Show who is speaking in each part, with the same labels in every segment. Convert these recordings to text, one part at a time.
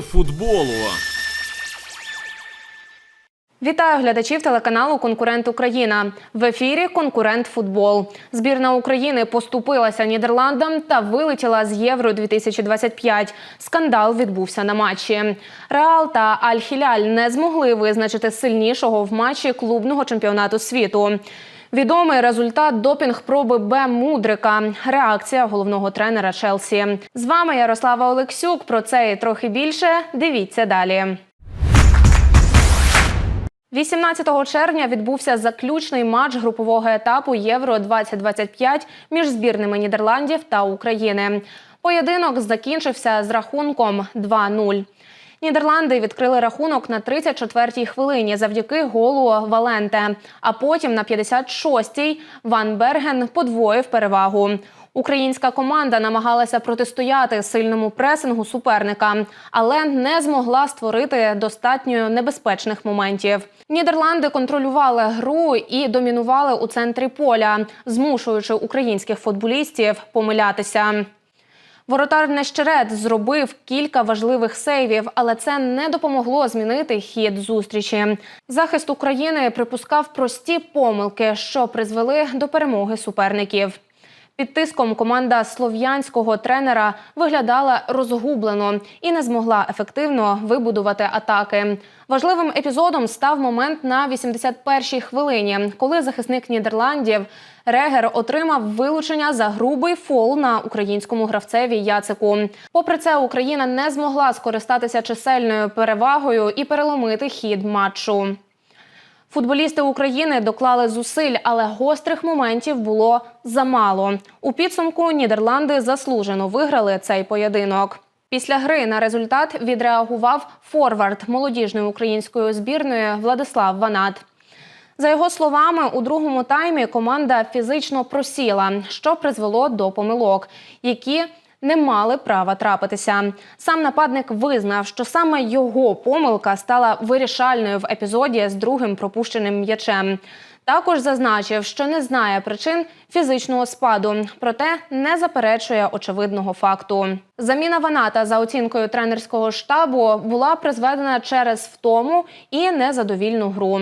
Speaker 1: Футболу.
Speaker 2: Вітаю глядачів телеканалу Конкурент Україна. В ефірі Конкурент Футбол. Збірна України поступилася Нідерландам та вилетіла з Євро 2025 Скандал відбувся на матчі. Реал та Аль-Хіляль не змогли визначити сильнішого в матчі клубного чемпіонату світу. Відомий результат допінг-проби Б Мудрика. Реакція головного тренера Челсі. З вами Ярослава Олексюк. Про це і трохи більше. Дивіться далі. 18 червня відбувся заключний матч групового етапу Євро 2025 між збірними Нідерландів та України. Поєдинок закінчився з рахунком 2-0. Нідерланди відкрили рахунок на 34-й хвилині завдяки голу Валенте. А потім на 56-й Ван Берген подвоїв перевагу. Українська команда намагалася протистояти сильному пресингу суперника, але не змогла створити достатньо небезпечних моментів. Нідерланди контролювали гру і домінували у центрі поля, змушуючи українських футболістів помилятися. Воротар Нещерет зробив кілька важливих сейвів, але це не допомогло змінити хід зустрічі. Захист України припускав прості помилки, що призвели до перемоги суперників. Під тиском команда слов'янського тренера виглядала розгублено і не змогла ефективно вибудувати атаки. Важливим епізодом став момент на 81-й хвилині, коли захисник Нідерландів Регер отримав вилучення за грубий фол на українському гравцеві Яцику. Попри це, Україна не змогла скористатися чисельною перевагою і переломити хід матчу. Футболісти України доклали зусиль, але гострих моментів було замало. У підсумку Нідерланди заслужено виграли цей поєдинок. Після гри на результат відреагував форвард молодіжної української збірної Владислав Ванат. За його словами, у другому таймі команда фізично просіла, що призвело до помилок, які не мали права трапитися. Сам нападник визнав, що саме його помилка стала вирішальною в епізоді з другим пропущеним м'ячем. Також зазначив, що не знає причин фізичного спаду, проте не заперечує очевидного факту. Заміна Ваната за оцінкою тренерського штабу була призведена через втому і незадовільну гру.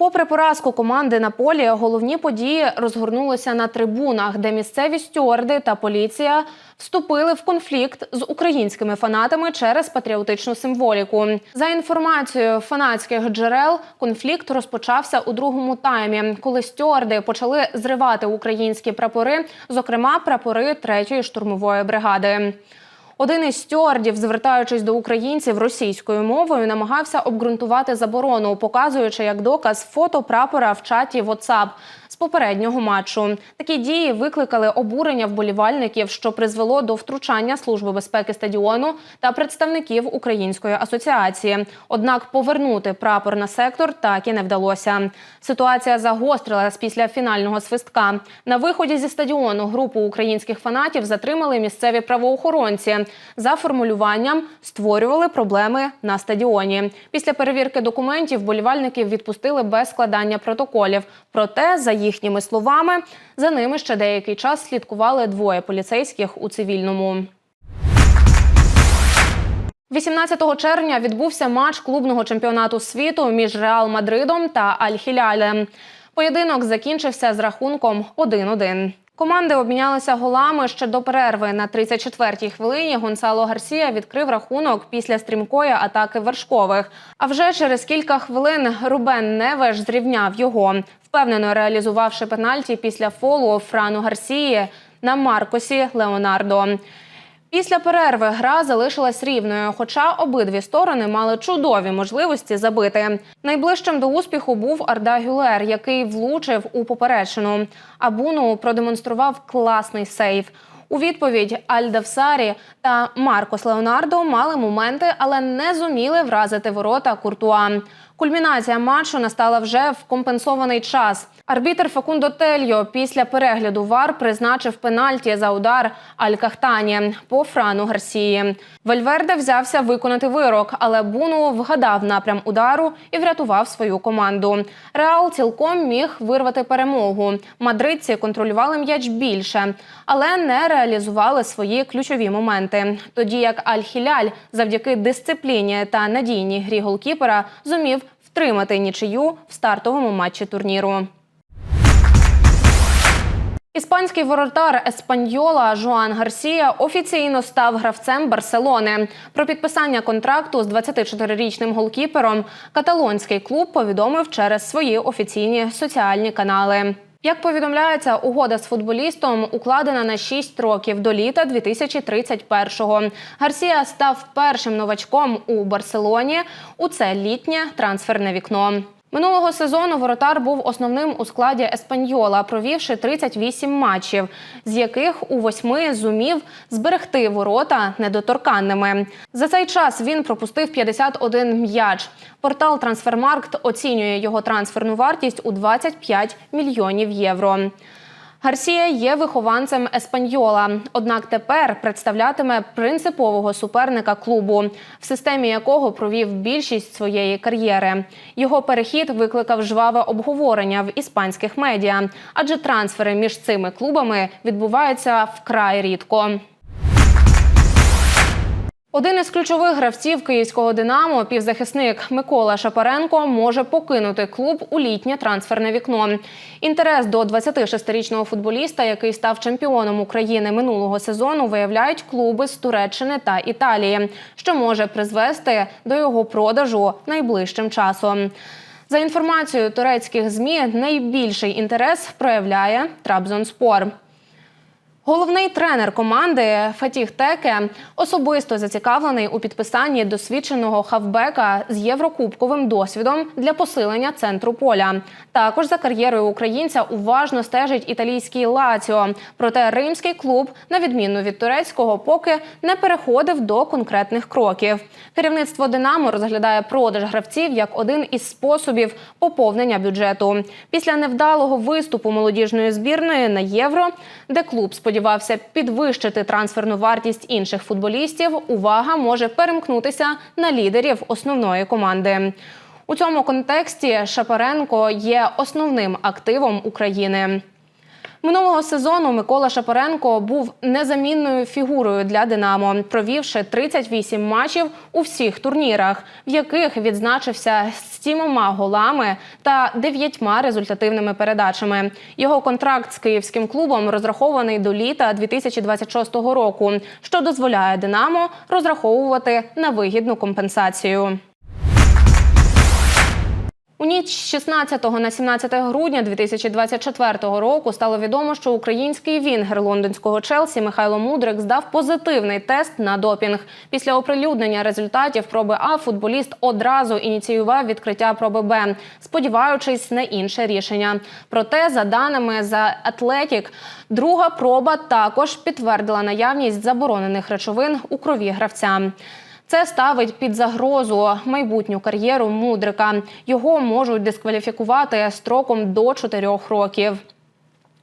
Speaker 2: Попри поразку команди на полі, головні події розгорнулися на трибунах, де місцеві стюарди та поліція вступили в конфлікт з українськими фанатами через патріотичну символіку. За інформацією фанатських джерел, конфлікт розпочався у другому таймі, коли стюарди почали зривати українські прапори, зокрема прапори третьої штурмової бригади. Один із стюардів, звертаючись до українців російською мовою, намагався обґрунтувати заборону, показуючи як доказ фото прапора в чаті WhatsApp попереднього матчу. Такі дії викликали обурення вболівальників, що призвело до втручання служби безпеки стадіону та представників української асоціації. Однак повернути прапор на сектор так і не вдалося. Ситуація загострилась після фінального свистка. На виході зі стадіону групу українських фанатів затримали місцеві правоохоронці. За формулювням створювали проблеми на стадіоні. Після перевірки документів болівальників відпустили без складання протоколів. Проте, за їхніми словами, за ними ще деякий час слідкували двоє поліцейських у цивільному. 18 червня відбувся матч клубного чемпіонату світу між Реал Мадридом та Аль-Хілялем. Поєдинок закінчився з рахунком 1-1. Команди обмінялися голами ще до перерви. На 34-й хвилині Гонсало Гарсія відкрив рахунок після стрімкої атаки вершкових. А вже через кілька хвилин Рубен Невеш зрівняв його, впевнено реалізувавши пенальті після фолу Франу Гарсії на Маркосі Леонардо. Після перерви гра залишилась рівною, хоча обидві сторони мали чудові можливості забити. Найближчим до успіху був Арда Гюлер, який влучив у поперечину. Абуну продемонстрував класний сейв. У відповідь Альдавсарі та Маркос Леонардо мали моменти, але не зуміли вразити ворота Куртуа. Кульмінація матчу настала вже в компенсований час. Арбітер Факундо Тельо після перегляду ВАР призначив пенальті за удар Аль-Кахтані по Франу Гарсії. Вельверде взявся виконати вирок, але Буну вгадав напрям удару і врятував свою команду. Реал цілком міг вирвати перемогу. Мадридці контролювали м'яч більше, але не реагували реалізували свої ключові моменти. Тоді як Аль-Хіляль завдяки дисципліні та надійній грі голкіпера зумів втримати нічию в стартовому матчі турніру. Іспанський воротар Еспаньола Жуан Гарсія офіційно став гравцем Барселони. Про підписання контракту з 24-річним голкіпером каталонський клуб повідомив через свої офіційні соціальні канали. Як повідомляється, угода з футболістом укладена на 6 років до літа 2031-го. Гарсія став першим новачком у Барселоні у це літнє трансферне вікно. Минулого сезону воротар був основним у складі Еспаньола, провівши 38 матчів, з яких у восьми зумів зберегти ворота недоторканними. За цей час він пропустив 51 м'яч. Портал Трансфермаркт оцінює його трансферну вартість у 25 мільйонів євро. Гарсія є вихованцем Еспаньола, однак тепер представлятиме принципового суперника клубу, в системі якого провів більшість своєї кар'єри. Його перехід викликав жваве обговорення в іспанських медіа, адже трансфери між цими клубами відбуваються вкрай рідко. Один із ключових гравців київського Динамо, півзахисник Микола Шапаренко, може покинути клуб у літнє трансферне вікно. Інтерес до 26-річного футболіста, який став чемпіоном України минулого сезону, виявляють клуби з Туреччини та Італії, що може призвести до його продажу найближчим часом. За інформацією турецьких змі, найбільший інтерес проявляє Трабзонспор. Головний тренер команди Фатіх Теке особисто зацікавлений у підписанні досвідченого хавбека з єврокубковим досвідом для посилення центру поля. Також за кар'єрою українця уважно стежить італійський Лаціо. Проте римський клуб, на відміну від турецького, поки не переходив до конкретних кроків. Керівництво Динамо розглядає продаж гравців як один із способів поповнення бюджету. Після невдалого виступу молодіжної збірної на євро, де клуб сподівався підвищити трансферну вартість інших футболістів, увага може перемкнутися на лідерів основної команди. У цьому контексті Шапаренко є основним активом України. Минулого сезону Микола Шапоренко був незамінною фігурою для Динамо, провівши 38 матчів у всіх турнірах, в яких відзначився сімома голами та дев'ятьма результативними передачами. Його контракт з київським клубом розрахований до літа 2026 року, що дозволяє Динамо розраховувати на вигідну компенсацію. Ніч з 16 на 17 грудня 2024 року стало відомо, що український вінгер лондонського Челсі Михайло Мудрик здав позитивний тест на допінг. Після оприлюднення результатів проби А футболіст одразу ініціював відкриття проби Б, сподіваючись на інше рішення. Проте, за даними за Атлетік, друга проба також підтвердила наявність заборонених речовин у крові гравця. Це ставить під загрозу майбутню кар'єру мудрика. Його можуть дискваліфікувати строком до 4 років.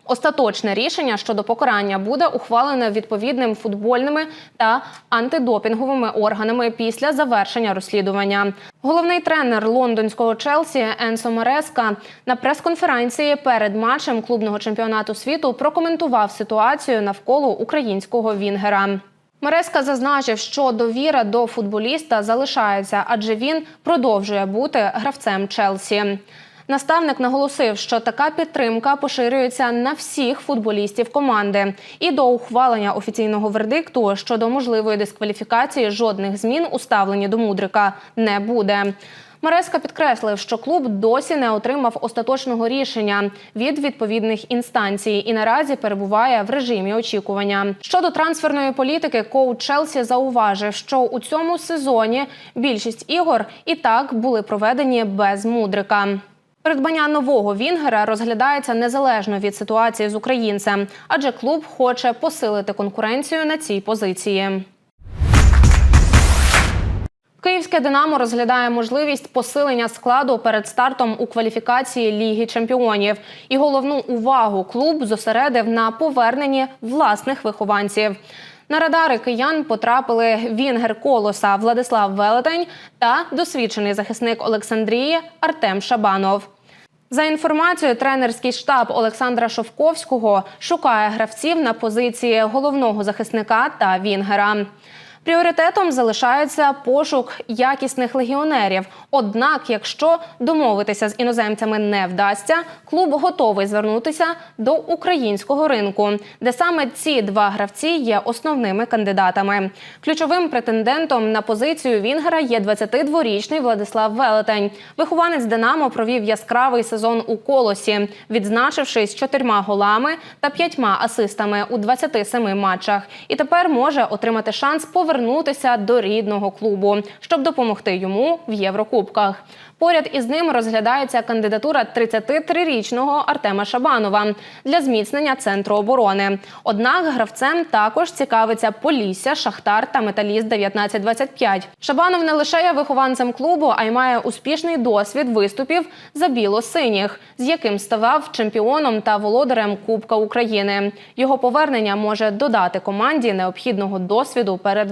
Speaker 2: Остаточне рішення щодо покарання буде ухвалене відповідним футбольними та антидопінговими органами після завершення розслідування. Головний тренер лондонського Челсі Енсо Мареска на прес-конференції перед матчем клубного чемпіонату світу прокоментував ситуацію навколо українського вінгера. Мереска зазначив, що довіра до футболіста залишається, адже він продовжує бути гравцем Челсі. Наставник наголосив, що така підтримка поширюється на всіх футболістів команди, і до ухвалення офіційного вердикту щодо можливої дискваліфікації жодних змін у ставленні до мудрика не буде. Мареска підкреслив, що клуб досі не отримав остаточного рішення від відповідних інстанцій і наразі перебуває в режимі очікування. Щодо трансферної політики, коуч Челсі зауважив, що у цьому сезоні більшість ігор і так були проведені без мудрика. Придбання нового Вінгера розглядається незалежно від ситуації з українцем, адже клуб хоче посилити конкуренцію на цій позиції. Київське Динамо розглядає можливість посилення складу перед стартом у кваліфікації Ліги Чемпіонів. І головну увагу клуб зосередив на поверненні власних вихованців. На радари киян потрапили Вінгер Колоса Владислав Велетень та досвідчений захисник Олександрії Артем Шабанов. За інформацією, тренерський штаб Олександра Шовковського шукає гравців на позиції головного захисника та вінгера. Пріоритетом залишається пошук якісних легіонерів. Однак, якщо домовитися з іноземцями не вдасться, клуб готовий звернутися до українського ринку, де саме ці два гравці є основними кандидатами. Ключовим претендентом на позицію Вінгера є 22-річний Владислав Велетень. Вихованець Динамо провів яскравий сезон у колосі, відзначившись чотирма голами та п'ятьма асистами у 27 матчах. І тепер може отримати шанс повернутися до рідного клубу, щоб допомогти йому в Єврокубках. Поряд із ним розглядається кандидатура 33-річного Артема Шабанова для зміцнення центру оборони. Однак гравцем також цікавиться Полісся, Шахтар та Металіст 1925. Шабанов не лише є вихованцем клубу, а й має успішний досвід виступів за біло-синіх, з яким ставав чемпіоном та володарем Кубка України. Його повернення може додати команді необхідного досвіду перед